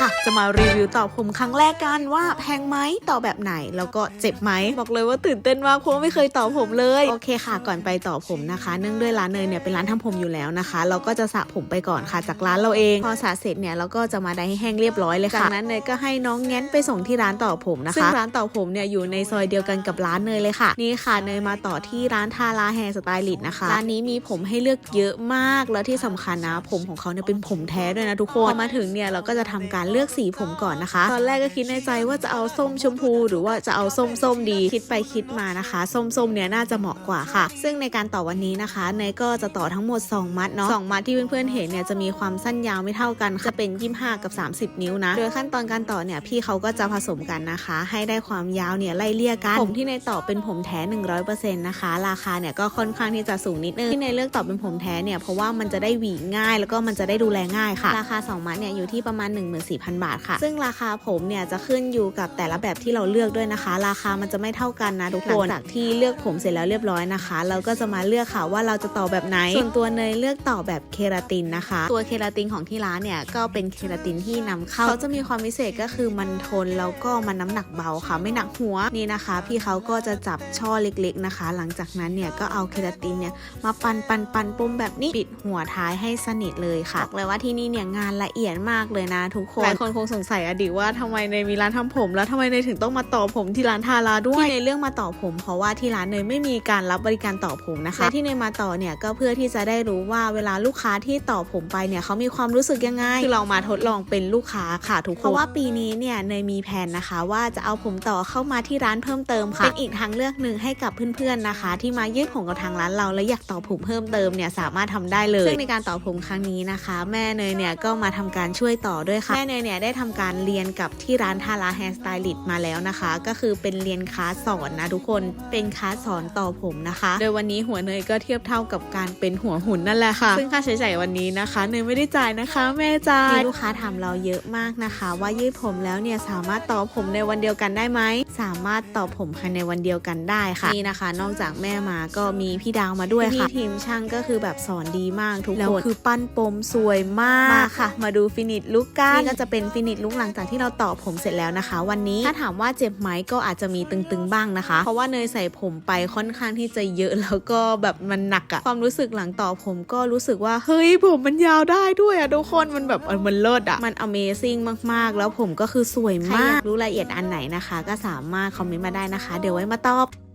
ค่ะ จะมารีวิวต่อผมครั้งแรกกันว่าแพงไหมต่อแบบไหน แล้วก็เจ็บไหมบอกเลยว่าตื่นเต้นมากเพราะว่าไม่เคยต่อผมเลยโอเคค่ะ ก่อนไปต่อผมนะคะ เนื่องด้วยร้านเนยเนี่ยเป็นร้านทำผมอยู่แล้วนะคะ เราก็จะสระผมไปก่อนค่ะจากร้านเราเองพอสระเสร็จเนี่ยเราก็จะมาได้ให้แห้งเรียบร้อยเลยค่ะจากนั้นเนยก็ให้น้องแง้นไปส่งที่ร้านต่อผมนะคะซึ่งร้านต่อผมเนี่ยอยู่ในซอยเดียวกันกับร้านเนยเลยค่ะนี่ค่ะเนยมาต่อที่ร้านทาราแฮร์สไตลิสต์นะคะร้านนี้มีผมให้เลือกเยอะมากแล้วที่สำคัญนะ ผมของเขาเนี่ยเป็นผมแท้ด้วยนะทุกคนพอมาถึงเนี่ยเราก็จะทำการเลือกสีผมก่อนนะคะ ตอนแรกก็คิดในใจว่าจะเอาส้มชมพู หรือว่าจะเอาส้มส้มดีคิดไปคิดมานะคะ ส้มส้มเนี่ยน่าจะเหมาะกว่าค่ะ ซึ่งในการต่อวันนี้นะคะเนยก็จะต่อทั้งหมด 2 มัดเนาะสองมัดที่เพื่อนๆเห็นเนี่ยจะมีความสั้นยาวไม่เท่ากันจะเป็น 25 กับ 30 นิ้วนะโดยขั้นตอนการต่อเนี่ยพี่เขาก็จะผสมกันนะคะ ให้ได้ความยาวเนี่ยไล่เลี่ยกันผมที่ในต่อเป็นผมแท้ 100%นะคะ ราคาเนี่ยก็ค่อนข้างที่จะสูงนิดนึงที่ในเลือกต่อเป็นผมแท้เนี่ยเพราะว่ามันจะได้หวีง่าย แล้วก็มันจะได้ดูแลง่ายค่ะ ราคา 2 มัดเนี่ยอยู่ที่ประมาณ14,000 บาทค่ะ ซึ่งราคาผมเนี่ยจะขึ้นอยู่กับแต่ละแบบที่เราเลือกด้วยนะคะ ราคามันจะไม่เท่ากันนะทุกคนหลังจากที่เลือกผมเสร็จแล้วเรียบร้อยนะคะ เราก็จะมาเลือกค่ะว่าเราจะต่อแบบไหน ส่วนตัวเนยเลือกต่อแบบเคราตินนะคะ ตัวเคราตินของที่ร้านเนี่ยก็เป็นเคราตินที่นำเข้าเขาจะมีความพิเศษก็คือมันทนแล้วก็มันน้ำหนักเบาค่ะ ไม่หนักหัวนี่นะคะ พี่เขาก็จะจับช่อเล็กๆนะคะ หลังจากนั้นเนี่ยก็เอาเคราตินเนี่ยมาปันปันปันปุ่มแบบนี้ปิดหัวท้ายให้สนิทเลยค่ะบอกเลยว่าที่นี่เนี่ยงานละเอียดมากเลยนะทุกคนหลายคนคงสงสัยอดีว่าทำไมเนยมีร้านทำผม แล้วทำไมเนยถึงต้องมาต่อผมที่ร้านทาราด้วยที่เนยเรื่องมาต่อผม เพราะว่าที่ร้านเนยไม่มีการรับบริการต่อผมนะคะและที่เนยมาต่อเนี่ยก็เพื่อที่จะได้รู้ว่าเวลาลูกค้าที่ต่อผมไปเนี่ยเขามีความรู้สึกยังไงคือเรามาทดลองเป็นลูกค้าค่ะทุกคนเพราะว่าปีนี้เนี่ยเนยมีแผนนะคะ ว่าจะเอาผมต่อเข้ามาที่ร้านเพิ่มเติมค่ะเป็นอีกทางเลือกหนึ่งให้กับเพื่อนๆนะคะ ที่มายืดผมกับทางร้านเราแล้วอยากต่อผมเพิ่มเติมเนี่ยสามารถทำได้เลยซึ่งในการต่อผมครั้งนี้นะคะ แม่เนยเนี่ยก็มาทำการช่วยต่อด้วยค่ะแม่เนยเนี่ยได้ทำการเรียนกับที่ร้านทาราแฮร์สไตลิสต์มาแล้วนะคะ ก็คือเป็นเรียนคลาสสอนนะทุกคนเป็นคลาสสอนต่อผมนะคะ โดยวันนี้หัวเนยก็เทียบเท่ากับการเป็นหัวหุ่นนั่นแหละค่ะ ซึ่งค่าใช้จ่ายวันนี้นะคะเนยไม่ได้จ่ายนะคะ แม่จ่ายมีลูกค้าถามเราเยอะมากนะคะ ว่ายืดผมแล้วเนี่ยสามารถต่อผมในวันเดียวกันได้ไหมสามารถต่อผมภายในวันเดียวกันได้ค่ะนี่นะคะ นอกจากแม่มาก็มีพี่ดาวมาด้วยค่ะทีมช่างก็คือแบบสอนดีมากทุกคนแล้วคือปั้นปมสวยมากค่ะ มาดูฟินิชลุกกันนี่ก็จะเป็นฟินิชลุกหลังจากที่เราต่อผมเสร็จแล้วนะคะ วันนี้ถ้าถามว่าเจ็บไหมก็อาจจะมีตึงๆบ้างนะคะ เพราะว่าเนยใส่ผมไปค่อนข้างที่จะเยอะแล้วก็แบบมันหนักอะความรู้สึกหลังต่อผมก็รู้สึกว่าเฮ้ยผมมันยาวได้ด้วยอะทุกคนมันแบบออมันเลิศอะมัน Amazing มากๆ แล้วผมก็คือสวยมากรู้รายละเอียดอันไหนนะคะ ก็สามารถคอมเมนต์มาได้นะคะ เดี๋ยวไว้มาตอบ